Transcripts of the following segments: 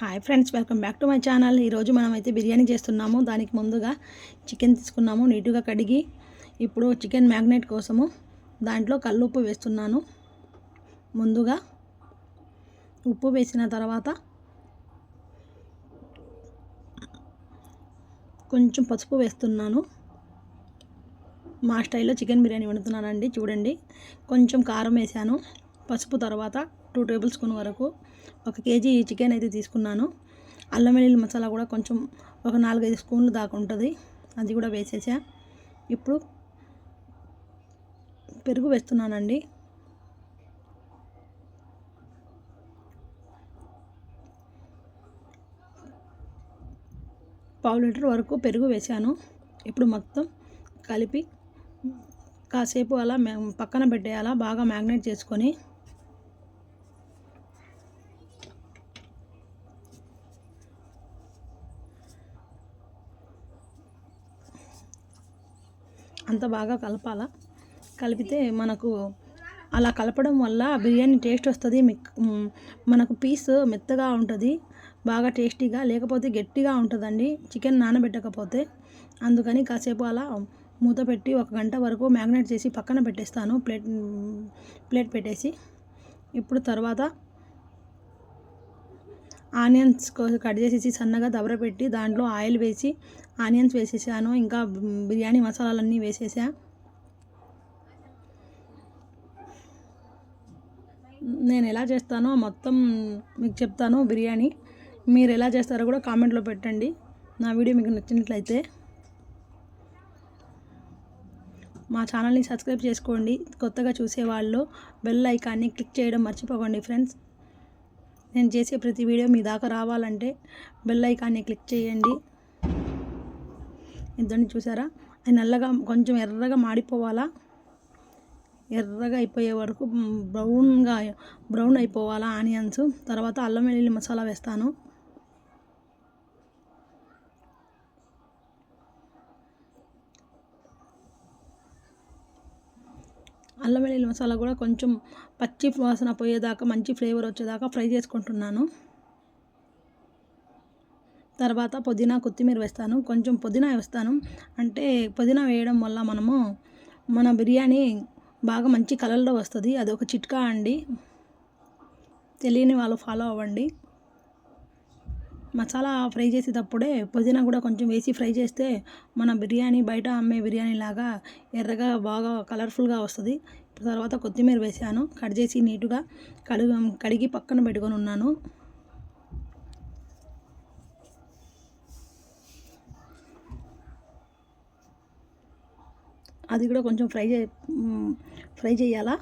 Hi friends welcome back to my channel ఈరోజు మనమైతే బిర్యానీ చేస్తున్నాము. దానికి ముందుగా చికెన్ తీసుకున్నాము నీట్గా కడిగి ఇప్పుడు చికెన్ మ్యాగ్నెట్ కోసము దాంట్లో కల్లుప్పు వేస్తున్నాను. ముందుగా ఉప్పు వేసిన తర్వాత కొంచెం పసుపు వేస్తున్నాను. మా స్టైల్లో చికెన్ బిర్యానీ వండుతున్నానండి చూడండి. కొంచెం కారం వేసాను. పసుపు తర్వాత టూ టేబుల్ స్పూన్ వరకు ఒక కేజీ చికెన్ అయితే తీసుకున్నాను. అల్లం వెల్లుల్లి మసాలా కూడా కొంచెం ఒక నాలుగైదు స్పూన్లు దాకా ఉంటుంది. అది కూడా వేసేసా. ఇప్పుడు పెరుగు వేస్తున్నానండి. పావు లీటర్ వరకు పెరుగు వేసాను. ఇప్పుడు మొత్తం కలిపి కాసేపు అలా పక్కన పెట్టేయాలా బాగా మ్యాగ్నేట్ చేసుకొని అంత బాగా కలపాల? కలిపితే మనకు అలా కలపడం వల్ల బిర్యానీ టేస్ట్ వస్తుంది మనకు పీస్ మెత్తగా ఉంటుంది బాగా టేస్టీగా లేకపోతే గట్టిగా ఉంటుందండి చికెన్ నానబెట్టకపోతే. అందుకని కాసేపు అలా మూత పెట్టి ఒక గంట వరకు మ్యాగ్నేట్ చేసి పక్కన పెట్టేస్తాను ప్లేట్ ప్లేట్ పెట్టేసి. ఇప్పుడు తర్వాత ఆనియన్స్ కట్ చేసేసి సన్నగా దబర పెట్టి దాంట్లో ఆయిల్ వేసి ఆనియన్స్ వేసేసాను ఇంకా బిర్యానీ మసాలాలన్నీ వేసేసా. నేను ఎలా చేస్తానో మొత్తం మీకు చెప్తాను బిర్యానీ. మీరు ఎలా చేస్తారో కూడా కామెంట్లో పెట్టండి. నా వీడియో మీకు నచ్చినట్లయితే మా ఛానల్ని సబ్స్క్రైబ్ చేసుకోండి. కొత్తగా చూసేవాళ్ళు బెల్ ఐకాన్ని క్లిక్ చేయడం మర్చిపోకండి ఫ్రెండ్స్. నేను చేసే ప్రతి వీడియో మీ దాకా రావాలంటే బెల్ ఐకాన్ని క్లిక్ చేయండి. ఇద్దరిని చూసారా? అది నల్లగా కొంచెం ఎర్రగా మాడిపోవాలా? ఎర్రగా అయిపోయే వరకు బ్రౌన్గా బ్రౌన్ అయిపోవాలా ఆనియన్స్? తర్వాత అల్లం వెల్లుల్లి మసాలా వేస్తాను. అల్లం వెల్లుల్లి మసాలా కూడా కొంచెం పచ్చి వాసన పోయేదాకా మంచి ఫ్లేవర్ వచ్చేదాకా ఫ్రై చేసుకుంటున్నాను. తర్వాత పుదీనా కొత్తిమీర వేస్తాను. కొంచెం పుదీనా వేస్తాను. అంటే పుదీనా వేయడం వల్ల మనము మన బిర్యానీ బాగా మంచి కలర్లో వస్తుంది. అది ఒక చిట్కా అండి. తెలియని వాళ్ళు ఫాలో అవ్వండి. మసాలా ఫ్రై చేసేటప్పుడే పుదీనా కూడా కొంచెం వేసి ఫ్రై చేస్తే మన బిర్యానీ బయట అమ్మే బిర్యానీ లాగా ఎర్రగా బాగా కలర్ఫుల్గా వస్తుంది. తర్వాత కొత్తిమీర వేసాను. కట్ చేసి నీట్గా కడుగు కడిగి పక్కన పెట్టుకొని ఉన్నాను. అది కూడా కొంచెం ఫ్రై చే ఫ్రై చేయాలా?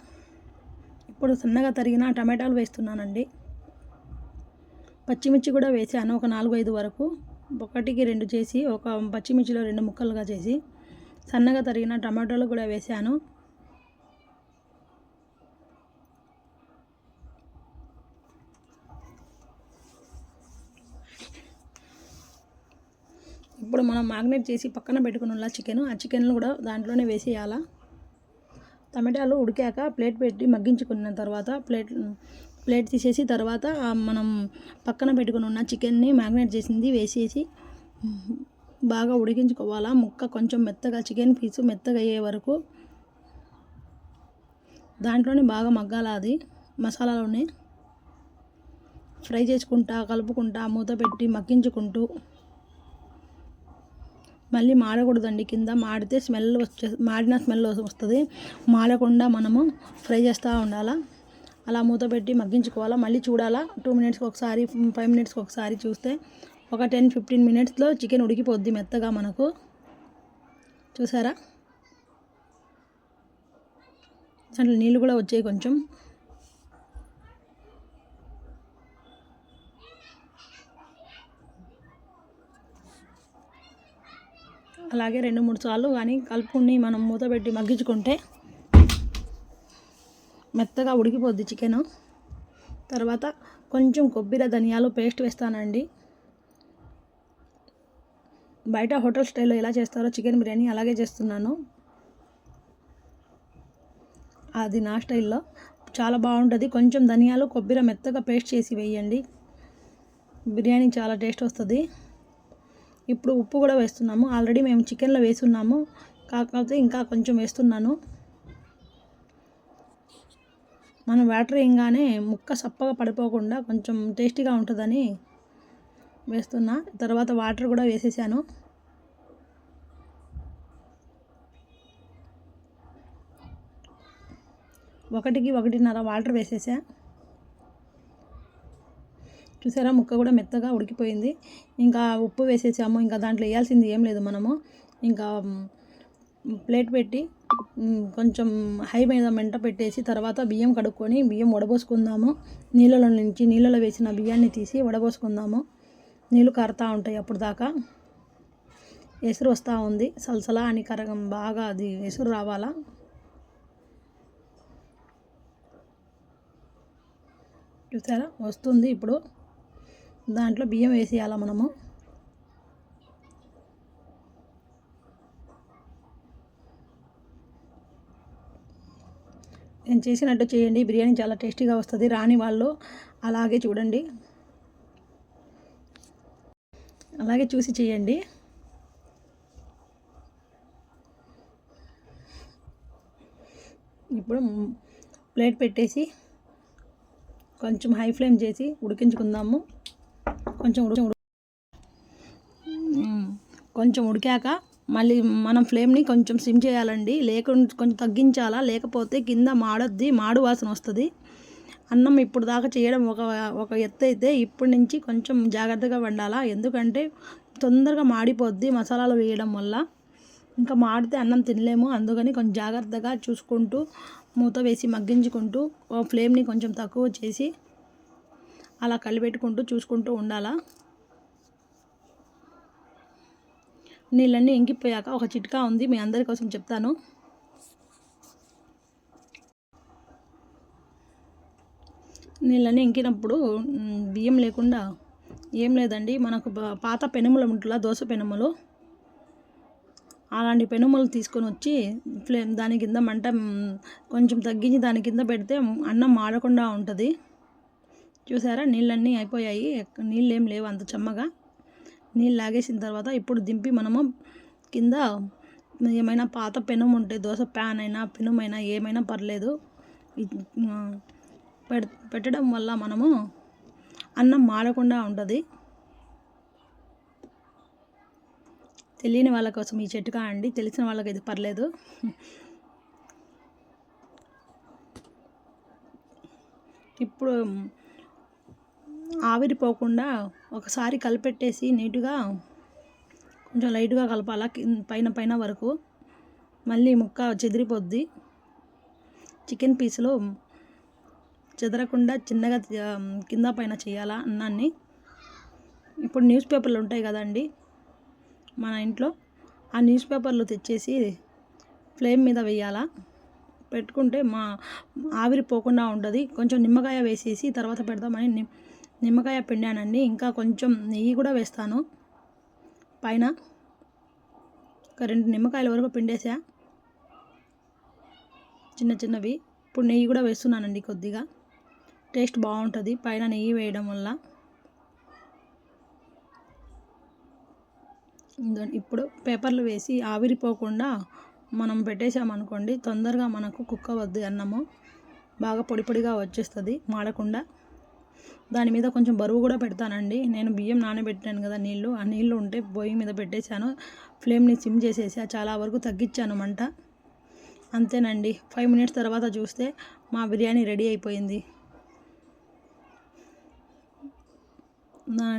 ఇప్పుడు సన్నగా తరిగిన టమాటాలు వేస్తున్నానండి. పచ్చిమిర్చి కూడా వేసాను ఒక నాలుగు ఐదు వరకు. ఒకటికి రెండు చేసి ఒక పచ్చిమిర్చిలో రెండు ముక్కలుగా చేసి సన్నగా తరిగిన టమాటాలు కూడా వేసాను. ఇప్పుడు మనం మ్యాగ్నేట్ చేసి పక్కన పెట్టుకున్న చికెన్ ఆ చికెన్లు కూడా దాంట్లోనే వేసేయాలా? టమాటాలు ఉడికాక ప్లేట్ పెట్టి మగ్గించుకున్న తర్వాత ప్లేట్ ప్లేట్ తీసేసి తర్వాత మనం పక్కన పెట్టుకుని ఉన్న చికెన్ని మ్యాగ్నేట్ చేసింది వేసేసి బాగా ఉడికించుకోవాలా? ముక్క కొంచెం మెత్తగా చికెన్ పీసు మెత్తగా అయ్యే వరకు దాంట్లోనే బాగా మగ్గాల అది? మసాలాలోనే ఫ్రై చేసుకుంటా కలుపుకుంటా మూత పెట్టి మగ్గించుకుంటూ మళ్ళీ మాడకూడదండి. కింద మాడితే స్మెల్ వచ్చే మాడిన స్మెల్ వస్తుంది. మాడకుండా మనము ఫ్రై చేస్తూ ఉండాలా? అలా మూత పెట్టి మగ్గించుకోవాలా? మళ్ళీ చూడాలా? టూ మినిట్స్కి ఒకసారి ఫైవ్ మినిట్స్కి ఒకసారి చూస్తే ఒక టెన్ ఫిఫ్టీన్ మినిట్స్లో చికెన్ ఉడికిపోద్ది మెత్తగా మనకు. చూసారా? దాంట్లో నీళ్ళు కూడా వచ్చాయి కొంచెం. అలాగే రెండు మూడు సార్లు కానీ కలుపుని మనం మూత పెట్టి మగ్గించుకుంటే మెత్తగా ఉడికిపోద్ది చికెను. తర్వాత కొంచెం కొబ్బరి ధనియాలు పేస్ట్ వేస్తానండి. బయట హోటల్ స్టైల్లో ఎలా చేస్తారో చికెన్ బిర్యానీ అలాగే చేస్తున్నాను. అది నా స్టైల్లో. చాలా బాగుంటుంది. కొంచెం ధనియాలు కొబ్బరి మెత్తగా పేస్ట్ చేసి వేయండి. బిర్యానీ చాలా టేస్ట్ వస్తుంది. ఇప్పుడు ఉప్పు కూడా వేస్తున్నాము. ఆల్రెడీ మేము చికెన్లో వేసున్నాము. కాకపోతే ఇంకా కొంచెం వేస్తున్నాను. మనం వాటర్ వేయగానే ముక్క సప్పగా పడిపోకుండా కొంచెం టేస్టీగా ఉంటుందని వేస్తున్నా. తర్వాత వాటర్ కూడా వేసేసాను. ఒకటికి ఒకటిన్నర వాటర్ వేసేసా. చూసారా? ముక్క కూడా మెత్తగా ఉడికిపోయింది. ఇంకా ఉప్పు వేసేసాము. ఇంకా దాంట్లో వేయాల్సింది ఏం లేదు మనము. ఇంకా ప్లేట్ పెట్టి కొంచెం హై మీద మెంట పెట్టేసి తర్వాత బియ్యం కడుక్కొని బియ్యం వడబోసుకుందాము. నీళ్ళలో నుంచి నీళ్ళలో వేసిన బియ్యాన్ని తీసి వడబోసుకుందాము. నీళ్ళు కారుతూ ఉంటాయి అప్పుడు దాకా. ఎసురు వస్తూ ఉంది. సలసలా అని కరగం బాగా అది ఎసురు రావాలా? చూసారా? వస్తుంది ఇప్పుడు. దాంట్లో బియ్యం వేసేయాలా మనము? నేను చేసినట్టు చేయండి. బిర్యానీ చాలా టేస్టీగా వస్తుంది. రాని వాళ్ళు అలాగే చూడండి. అలాగే చూసి చేయండి. ఇప్పుడు ప్లేట్ పెట్టేసి కొంచెం హై ఫ్లేమ్ చేసి ఉడికించుకుందాము. కొంచెం ఉడికి కొంచెం ఉడికాక మళ్ళీ మనం ఫ్లేమ్ని కొంచెం సిమ్ చేయాలండి. లేకుండా కొంచెం తగ్గించాలా? లేకపోతే కింద మాడొద్ది మాడు వాసన వస్తుంది. అన్నం ఇప్పుడు దాకా చేయడం ఒక ఒక ఎత్తు అయితే ఇప్పటి నుంచి కొంచెం జాగ్రత్తగా వండాలా? ఎందుకంటే తొందరగా మాడిపోద్ది మసాలాలు వేయడం వల్ల. ఇంకా మాడితే అన్నం తినలేము. అందుకని కొంచెం జాగ్రత్తగా చూసుకుంటూ మూత వేసి మగ్గించుకుంటూ ఫ్లేమ్ని కొంచెం తక్కువ చేసి అలా కలిపెట్టుకుంటూ చూసుకుంటూ ఉండాలా? నీళ్ళన్నీ ఇంకిపోయాక ఒక చిట్కా ఉంది మీ అందరి కోసం చెప్తాను. నీళ్ళన్నీ ఇంకినప్పుడు బియ్యం లేకుండా ఏం లేదండి. మనకు పాత పెనుములు ఉంటుందా దోశ పెనుములు. అలాంటి పెనుములు తీసుకొని వచ్చి ఫ్లేమ్ దాని కింద మంట కొంచెం తగ్గించి దాని కింద పెడితే అన్నం మాడకుండా ఉంటుంది. చూసారా? నీళ్ళన్నీ అయిపోయాయి. నీళ్ళు ఏం లేవు అంత చెమ్మగా. నీళ్ళు లాగేసిన తర్వాత ఇప్పుడు దింపి మనము కింద ఏమైనా పాత పెనం ఉంటే దోశ ప్యాన్ అయినా పెనమైనా ఏమైనా పర్లేదు. పెట్టడం వల్ల మనము అన్నం మాడకుండా ఉంటుంది. తెలియని వాళ్ళ కోసం ఈ చెట్టుకా అండి? తెలిసిన వాళ్ళకి ఇది పర్లేదు. ఇప్పుడు ఆవిరిపోకుండా ఒకసారి కలిపెట్టేసి నీట్గా కొంచెం లైట్గా కలపాలా పైన పైన వరకు. మళ్ళీ ముక్క చెదిరిపోద్ది. చికెన్ పీసులు చెదరకుండా చిన్నగా కింద పైన చేయాలా అన్నాన్ని. ఇప్పుడు న్యూస్ పేపర్లు ఉంటాయి కదండి మన ఇంట్లో. ఆ న్యూస్ పేపర్లు తెచ్చేసి ఫ్లేమ్ మీద వేయాలా. పెట్టుకుంటే మా ఆవిరిపోకుండా ఉంటుంది. కొంచెం నిమ్మకాయ వేసేసి తర్వాత పెడదామని నిమ్మకాయ పిండానండి. ఇంకా కొంచెం నెయ్యి కూడా వేస్తాను. పైన ఒక రెండు నిమ్మకాయల వరకు పిండేసా. చిన్న చిన్నవి. ఇప్పుడు నెయ్యి కూడా వేస్తున్నానండి కొద్దిగా. టేస్ట్ బాగుంటుంది. పైన నెయ్యి వేయడం వల్ల. ఇప్పుడు పేపర్లు వేసి ఆవిరిపోకుండా మనం పెట్టేసామనుకోండి తొందరగా మనకు కుక్క వద్దు అన్నము. బాగా పొడి పొడిగా వచ్చేస్తుంది మాడకుండా. దాని మీద కొంచెం బరువు కూడా పెడతానండి. నేను బియ్యం నానబెట్టాను కదా నీళ్ళు ఆ నీళ్ళు ఉంటే పొయ్యి మీద పెట్టేశాను. ఫ్లేమ్ని సిమ్ చేసేసి చాలా వరకు తగ్గించాను మంట. అంతేనండి. ఫైవ్ మినిట్స్ తర్వాత చూస్తే మా బిర్యానీ రెడీ అయిపోయింది.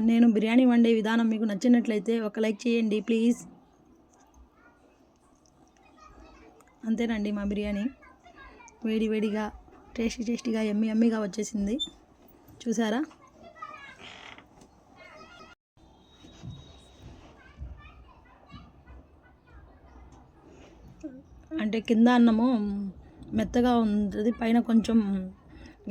నేను బిర్యానీ వండే విధానం మీకు నచ్చినట్లయితే ఒక లైక్ చేయండి ప్లీజ్. అంతేనండి మా బిర్యానీ. వేడి వేడిగా టేస్టీ టేస్టీగా ఎమ్మి ఎమ్మిగా వచ్చేసింది. చూసారా? అంటే కింద అన్నము మెత్తగా ఉంటుంది పైన కొంచెం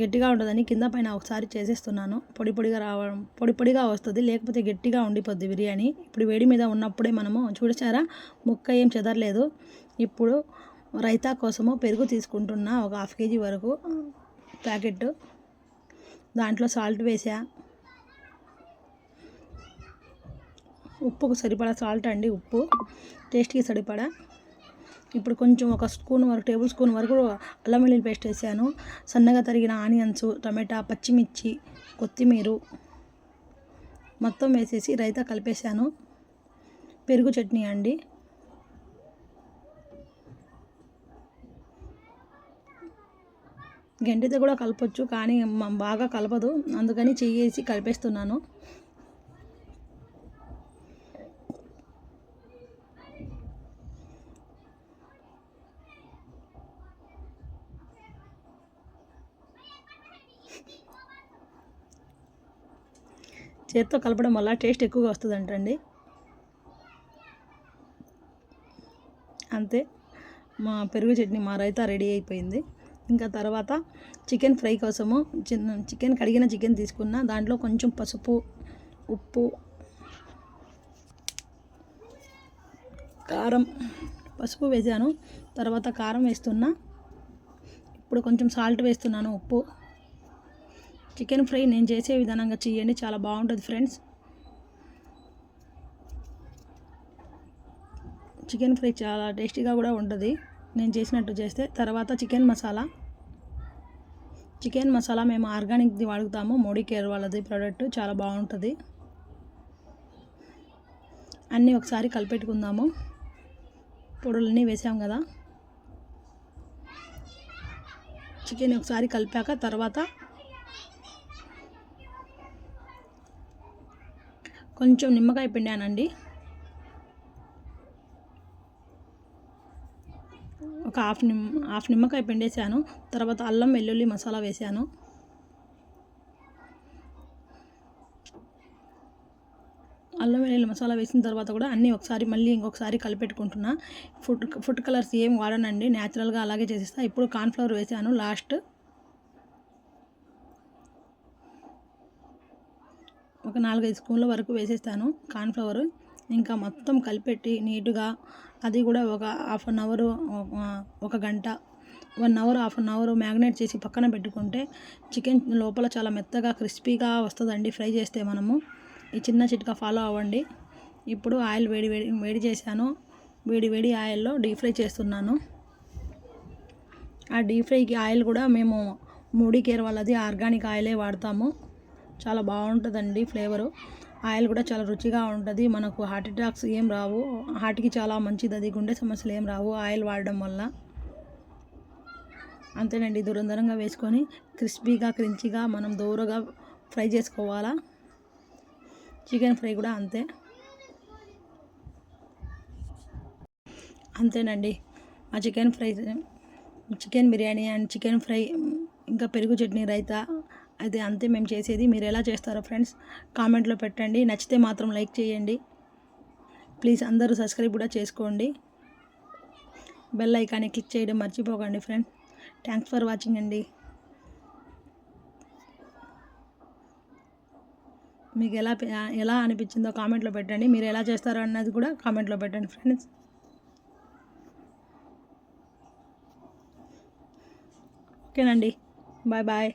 గట్టిగా ఉంటుందని కింద పైన ఒకసారి చేసేస్తున్నాను. పొడి పొడిగా రావడం పొడి పొడిగా వస్తుంది లేకపోతే గట్టిగా ఉండిపోద్ది బిర్యానీ. ఇప్పుడు వేడి మీద ఉన్నప్పుడే మనము చూడచారా ముక్క ఏం చెదరలేదు. ఇప్పుడు రైతా కోసము పెరుగు తీసుకుంటున్నా ఒక హాఫ్ కేజీ వరకు ప్యాకెట్. దాంట్లో సాల్ట్ వేసా. ఉప్పుకు సరిపడా సాల్ట్ అండి ఉప్పు. టేస్ట్కి సరిపడా. ఇప్పుడు కొంచెం ఒక స్పూన్ వరకు టేబుల్ స్పూన్ వరకు అల్లం వెల్లుల్లి పేస్ట్ వేసాను. సన్నగా తరిగిన ఆనియన్స్ టమాటా పచ్చిమిర్చి కొత్తిమీర మొత్తం వేసేసి రైతా కలిపేశాను. పెరుగు చట్నీ అండి. గంటితో కూడా కలపచ్చు కానీ బాగా కలపదు. అందుకని చెయ్యేసి కలిపేస్తున్నాను. చేత్తో కలపడం వల్ల టేస్ట్ ఎక్కువగా వస్తుందంటండి అంతే. మా పెరుగు చట్నీ మా రైతా రెడీ అయిపోయింది. ఇంకా తర్వాత చికెన్ ఫ్రై కోసము చిన్న చికెన్ కడిగిన చికెన్ తీసుకున్న దాంట్లో కొంచెం పసుపు ఉప్పు కారం పసుపు వేసాను. తర్వాత కారం వేస్తున్నా. ఇప్పుడు కొంచెం సాల్ట్ వేస్తున్నాను ఉప్పు. చికెన్ ఫ్రై నేను చేసే విధానంగా చేయండి చాలా బాగుంటుంది ఫ్రెండ్స్. చికెన్ ఫ్రై చాలా టేస్టీగా కూడా ఉంటుంది. నేను చేసినట్టు చేస్తే తర్వాత చికెన్ మసాలా. చికెన్ మసాలా మేము ఆర్గానిక్ది వాడుతాము. మోడీ కేర్ వాళ్ళది ప్రోడక్ట్ చాలా బాగుంటుంది. అన్నీ ఒకసారి కలిపెట్టుకుందాము. పొడులన్నీ వేసాం కదా. చికెన్ ఒకసారి కలిపాక తర్వాత కొంచెం నిమ్మకాయ పిండానండి. ఒక హాఫ్ నిమ్ హాఫ్ నిమ్మకాయ పిండేసాను తర్వాత అల్లం వెల్లుల్లి మసాలా వేసాను అల్లం వెల్లుల్లి మసాలా వేసిన తర్వాత కూడా అన్నీ ఒకసారి మళ్ళీ ఇంకొకసారి కలిపెట్టుకుంటున్నా. ఫుడ్ ఫుడ్ కలర్స్ ఏం వాడనండి. న్యాచురల్గా అలాగే చేసేస్తా. ఇప్పుడు కార్న్ఫ్లవర్ వేసాను లాస్ట్. ఒక నాలుగైదు స్పూన్ల వరకు వేసేస్తాను కార్న్ఫ్లవర్ ఇంకా మొత్తం కలిపెట్టి నీట్గా అది కూడా ఒక హాఫ్ అన్ అవర్ ఒక గంట one hour half an hour marinate చేసి పక్కన పెట్టుకుంటే చికెన్ లోపల చాలా మెత్తగా క్రిస్పీగా వస్తుందండి ఫ్రై చేస్తే మనము. ఈ చిన్న చిట్కా ఫాలో అవ్వండి. ఇప్పుడు ఆయిల్ వేడి వేడి వేడి చేశాను. వేడి వేడి ఆయిల్లో డీప్ ఫ్రై చేస్తున్నాను. ఆ డీప్ ఫ్రైకి ఆయిల్ కూడా మేము మూడీ కేర్ వాళ్ళది ఆర్గానిక్ ఆయిలే వాడతాము. చాలా బాగుంటుందండి ఫ్లేవరు. ఆయిల్ కూడా చాలా రుచిగా ఉంటుంది. మనకు హార్ట్ అటాక్స్ ఏం రావు. హార్ట్కి చాలా మంచిది. అది గుండె సమస్యలు ఏం రావు. ఆయిల్ వాడడం వల్ల. అంతేనండి. దూరందరంగా వేసుకొని క్రిస్పీగా క్రించిగా మనం దూరగా ఫ్రై చేసుకోవాలా? చికెన్ ఫ్రై కూడా అంతే. అంతేనండి. ఆ chicken fry chicken biryani and chicken fry ఇంకా పెరుగు చట్నీ రైతా అది అంతే మేము చేసేది. మీరు ఎలా చేస్తారో ఫ్రెండ్స్ కామెంట్లో పెట్టండి. నచ్చితే మాత్రం లైక్ చేయండి. ప్లీజ్ అందరూ సబ్స్క్రైబ్ కూడా చేసుకోండి. బెల్ ఐకాన్ని క్లిక్ చేయడం మర్చిపోకండి ఫ్రెండ్స్. థ్యాంక్స్ ఫర్ వాచింగ్ అండి. మీకు ఎలా ఎలా అనిపించిందో కామెంట్లో పెట్టండి. మీరు ఎలా చేస్తారో అన్నది కూడా కామెంట్లో పెట్టండి ఫ్రెండ్స్. ఓకేనండి. Bye bye.